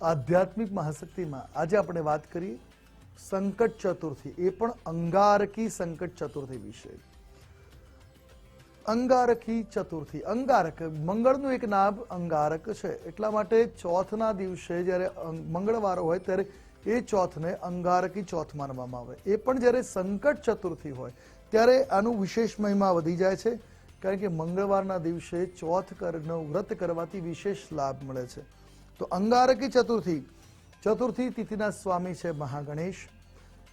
આધ્યાત્મિક મહાશક્તિમાં આજે આપણે વાત કરીએ સંકટ ચતુર્થી, એ પણ અંગારકી સંકટ ચતુર્થી વિશે. અંગારકી ચતુર્થી, અંગારક, મંગળનું એક નામ અંગારક છે. એટલા માટે ચોથના દિવસે જ્યારે મંગળવાર હોય ત્યારે એ ચોથને અંગારકી ચોથ માનવામાં આવે. એ પણ જ્યારે સંકટ ચતુર્થી હોય, ત્યારે આનું વિશેષ મહિમા વધી જાય છે. કારણ કે મંગળવારના દિવસે ચોથ કરનો વ્રત કરવાથી વિશેષ લાભ મળે છે. તો અંગારકી ચતુર્થી ચતુર્થી તિથિના સ્વામી છે મહાગણેશ.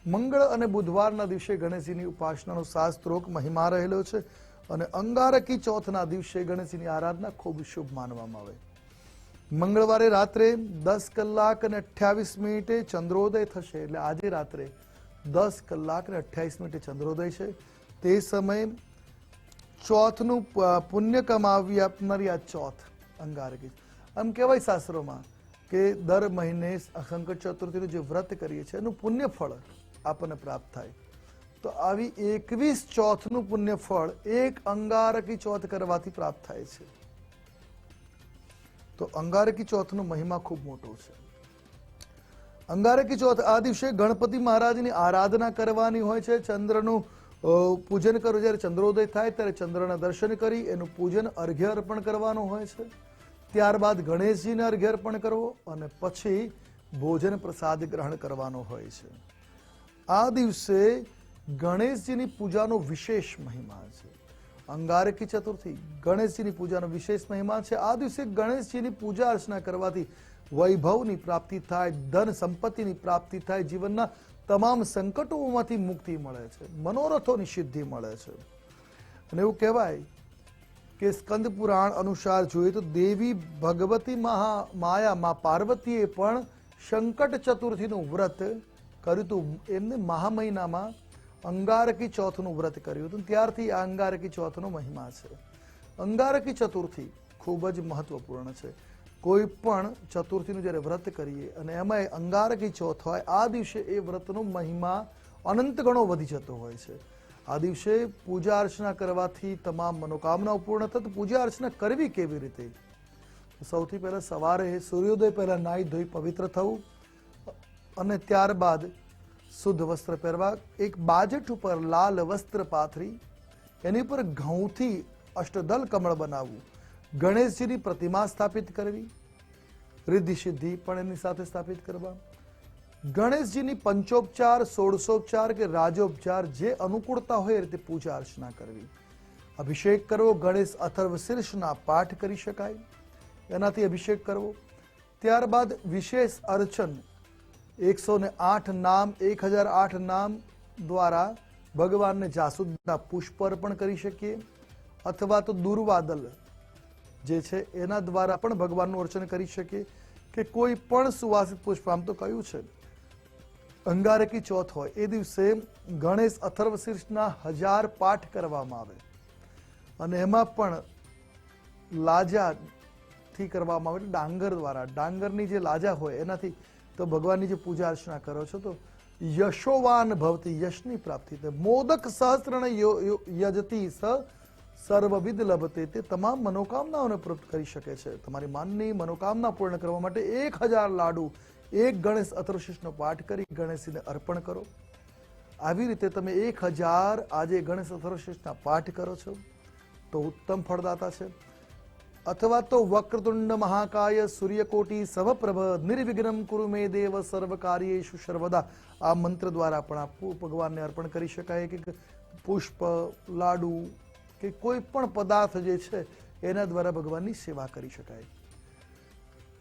મંગળ અને બુધવારના દિવસે ગણેશજીની ઉપાસનાનો શાસ્ત્રોક મહિમા રહેલો છે અને અંગારકી ચોથના દિવસે ગણેશજીની આરાધના ખૂબ શુભ માનવામાં આવે. મંગળવારે રાત્રે દસ કલાક અને અઠ્યાવીસ મિનિટે ચંદ્રોદય થશે એટલે આજે રાત્રે દસ કલાક અને અઠ્યાવીસ મિનિટે ચંદ્રોદય છે. તે સમયે ચોથનું પુણ્ય કમાવી આપનારી આ ચોથ અંગારકી. આમ કહેવાય શાસ્ત્રોમાં કે દર મહિને સંકટ ચતુર્થીનું જે વ્રત કરીએ છીએ, એનું પુણ્ય ફળ આપણને પ્રાપ્ત થાય. તો આવી એકવીસ ચોથનું પુણ્ય ફળ એક અંગારકી ચોથ કરવાથી પ્રાપ્ત થાય છે. તો અંગારકી ચોથનો મહિમા ખૂબ મોટો છે. અંગારકી ચોથ આ દિવસે ગણપતિ મહારાજની આરાધના કરવાની હોય છે. ચંદ્રનું પૂજન કરવું જ્યારે ચંદ્રોદય થાય, ત્યારે ચંદ્રના દર્શન કરી, એનું પૂજન અર્ઘ્ય અર્પણ કરવાનું હોય છે. ત્યારબાદ ગણેશજીને અર્ઘ્ય અર્પણ કરવો અને પછી ભોજન પ્રસાદ ગ્રહણ કરવાનો હોય છે. આ દિવસે ગણેશજીની પૂજાનો વિશેષ મહિમા છે. અંગારકી ચતુર્થી ગણેશજીની પૂજાનો વિશેષ મહિમા છે. આ દિવસે ગણેશજીની પૂજા અર્ચના કરવાથી વૈભવની પ્રાપ્તિ થાય, ધન સંપત્તિની પ્રાપ્તિ થાય, જીવનના તમામ સંકટોમાંથી મુક્તિ મળે છે, મનોરથોની સિદ્ધિ મળે છે. અને એવું કહેવાય કે સ્કંદ પુરાણ અનુસાર જોઈએ તો દેવી ભગવતી મહા માયા મા પાર્વતીએ પણ સંકટ ચતુર્થીનું વ્રત કર્યું હતું. એમને મહા મહિનામાં અંગારકી ચોથનું વ્રત કર્યું હતું. ત્યારથી આ અંગારકી ચોથનો મહિમા છે. અંગારકી ચતુર્થી ખૂબ જ મહત્વપૂર્ણ છે. કોઈ પણ ચતુર્થીનું જ્યારે વ્રત કરીએ અને એમાં અંગારકી ચોથ હોય, આ દિવસે એ વ્રતનો મહિમા અનંત ગણો વધી જતો હોય છે. આ દિવસે પૂજા અર્ચના કરવાથી તમામ મનોકામનાઓ પૂર્ણ થતી પૂજા અર્ચના કરવી કેવી રીતે? સૌથી પહેલાં સવારે સૂર્યોદય પહેલાં નાહી ધોઈ પવિત્ર થવું, અને ત્યારબાદ શુદ્ધ વસ્ત્ર પહેરવા, એક બાજટ ઉપર લાલ વસ્ત્ર પાથરી, એની પર ઘઉંથી અષ્ટદલ કમળ બનાવવું, ગણેશજીની પ્રતિમા સ્થાપિત કરવી રિદ્ધિ સિદ્ધિ પણ એની સાથે સ્થાપિત કરવા ગણેશજીની પંચોપચાર, સોળસોપચાર કે રાજોપચાર જે અનુકૂળતા હોય એ રીતે પૂજા અર્ચના કરવી. અભિષેક કરવો, ગણેશ અથર્વ શીર્ષના પાઠ કરી શકાય. એનાથી અભિષેક કરવો. ત્યારબાદ વિશેષ અર્ચન. એકસો ને આઠ નામ એક હજાર આઠ નામ દ્વારા ભગવાનને જાસૂદના પુષ્પ અર્પણ કરી શકીએ. અથવા તો દુર્વાદલ જે છે એના દ્વારા પણ ભગવાનનું અર્ચન કરી શકીએ. કે કોઈ પણ સુવાસિત પુષ્પ, આમ તો કયું છે? અંગારકી ચોથ હોય, એ દિવસે ગણેશ અથર્વશીર્ષના હજાર પાઠ કરવામાં આવે. અને એમાં પણ લાજાથી કરવામાં આવે ડાંગર દ્વારા. ડાંગરની જે લાજા હોય, એનાથી તો ભગવાનની જે પૂજા અર્ચના કરો છો, તો યશોવાન ભવતી, યશની પ્રાપ્તિ. થાય મોદક યો- યજતી સ, સર્વવિધ લભતે. તે તમામ મનોકામનાઓને પ્રાપ્ત કરી શકે છે. તમારી માનની મનોકામના પૂર્ણ કરવા માટે એક હજાર લાડુ એક ગણેશ અથર્વશીષનો પાઠ કરી ગણેશજીને અર્પણ કરો. આવી રીતે તમે એક હજાર આજે ગણેશ અથર્વશીષના પાઠ કરો છો. તો ઉત્તમ ફળદાતા છે. અથવા તો વક્રતુંડ મહાકાય સૂર્યકોટી સવપ્રભ નિર્વિઘ્નમ કુરુ મે દેવ સર્વ કાર્યેષુ સર્વદા. આ મંત્ર દ્વારા પણ આ ભગવાનને અર્પણ કરી શકાય કે પુષ્પ, લાડુ કે કોઈ પણ પદાર્થ જે છે, એના દ્વારા ભગવાનની સેવા કરી શકાય.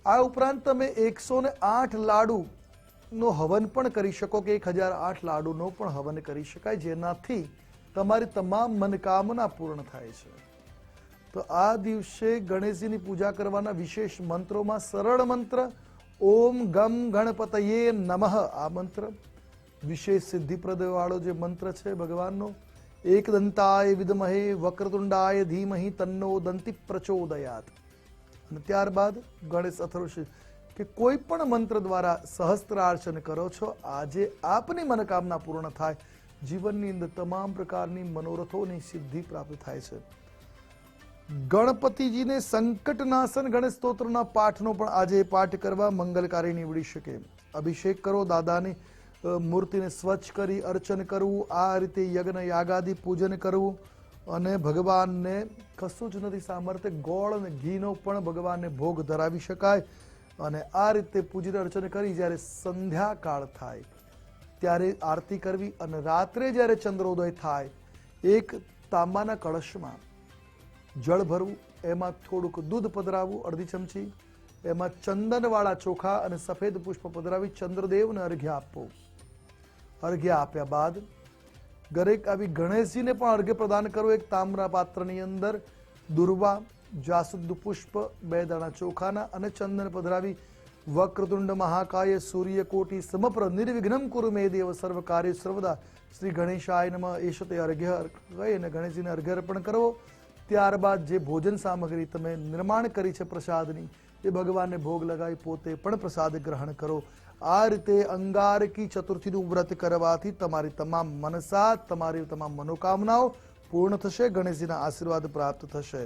આ ઉપરાંત તમે એકસો ને આઠ લાડુ નો હવન પણ કરી શકો કે એક હજાર આઠ લાડુનો પણ હવન કરી શકાય, જેનાથી તમારી તમામ મનકામના પૂર્ણ થાય છે. તો આ દિવસે ગણેશજીની પૂજા કરવાના વિશેષ મંત્રોમાં સરળ મંત્ર, ઓમ ગમ ગણપતયે નમઃ, આ મંત્ર. વિશેષ સિદ્ધિપ્રદવાળો જે મંત્ર છે ભગવાનનો એક દંતાય વિદમહે વક્રતુંડાય ધીમહી તન્નો દંતિ પ્રચોદયાત. અને ત્યારબાદ ગણેશ અથર્વશીષ કે કોઈ પણ મંત્ર દ્વારા સહસ્ત્રાર્ચન કરો છો, આજે આપની મનોકામના પૂર્ણ થાય. જીવનની અંદર તમામ પ્રકારની મનોરથોની સિદ્ધિ પ્રાપ્ત થાય છે. ગણપતિજીને સંકટનાશન ગણેશ સ્તોત્રના પાઠનો પણ આજે પાઠ કરવા મંગલકારી નીવડી શકે. અભિષેક કરો દાદાની મૂર્તિને સ્વચ્છ કરી અર્ચન કરવું, આ રીતે યજ્ઞ યાગાદી પૂજન કરવું. અને ભગવાનને કશું જ નથી સામર્થ્ય. ગોળ અને ઘીનો પણ ભગવાનને ભોગ ધરાવી શકાય. અને આ રીતે પૂજન અર્ચન કરી જ્યારે સંધ્યાકાળ થાય, ત્યારે આરતી કરવી અને રાત્રે જ્યારે ચંદ્રોદય થાય, એક તાંબાના કળશમાં જળ ભરવું, એમાં થોડુંક દૂધ પધરાવવું, અડધી ચમચી, એમાં ચંદનવાળા ચોખા અને સફેદ પુષ્પ પધરાવી ચંદ્રદેવને અર્ઘ્ય આપવું. અર્ઘ્ય આપ્યા બાદ દરેક આવી ગણેશજીને પણ અર્ઘ્ય પ્રદાન કરો. એક તાંબરા પાત્રની અંદર દુર્વા, જાસુદ પુષ્પ, બે દાણા ચોખાના અને ચંદન પધરાવી વક્રતુંડ મહાકાય, સૂર્યકોટી સમપ્ર નિર્વિઘ્નમ કુરુ મે દેવ સર્વ કાર્ય સર્વદા. શ્રી ગણેશાય નમ. એશતે અર્ઘ્ય કહી અને ગણેશજીને અર્ઘ્ય અર્પણ કરવો. ત્યારબાદ જે ભોજન સામગ્રી તમે નિર્માણ કરી છે પ્રસાદની, એ ભગવાનને ભોગ લગાવી પોતે પણ પ્રસાદ ગ્રહણ કરો. આ રીતે અંગારકી ચતુર્થીનું વ્રત કરવાથી તમારી તમામ મનસા, તમારી તમામ મનોકામનાઓ પૂર્ણ થશે, ગણેશજીના આશીર્વાદ પ્રાપ્ત થશે.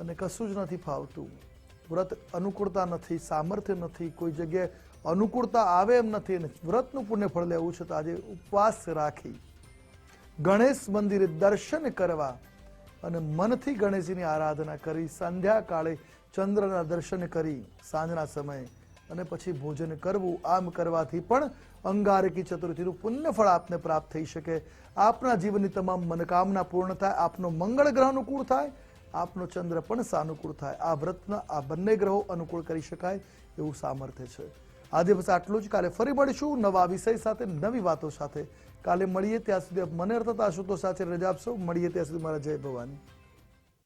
અને કશું જ નથી ફાવતું. વ્રત અનુકૂળતા નથી, સામર્થ્ય નથી, કોઈ જગ્યાએ અનુકૂળતા આવે એમ નથી વ્રતનું પુણ્ય ફળ લેવું છે તો આજે ઉપવાસ રાખી, ગણેશ મંદિરે દર્શન કરવા અને મનથી ગણેશજીની આરાધના કરી, સંધ્યાકાળે ચંદ્રના દર્શન કરી, સાંજના સમયે અને પછી ભોજન કરવું, આમ કરવાથી પણ અંગારકી ચતુર્થીનું પુણ્ય ફળ આપને પ્રાપ્ત થઈ શકે. આપના જીવનની તમામ મનોકામના પૂર્ણ થાય, આપનો મંગળ ગ્રહ અનુકૂળ થાય, આપનો ચંદ્ર પણ સાનુકૂળ થાય. આ વ્રતના, આ બંને ગ્રહો અનુકૂળ કરી શકાય એવું સામર્થ્ય છે. આજે બસ આટલું જ. કાલે ફરી મળીશું નવા વિષય સાથે, નવી વાતો સાથે. કાલે મળીએ ત્યાં સુધી મને અર્થતા આશુતોષ સાથે રજા આપશો. મળીએ ત્યાં સુધી મારા જય ભવાની.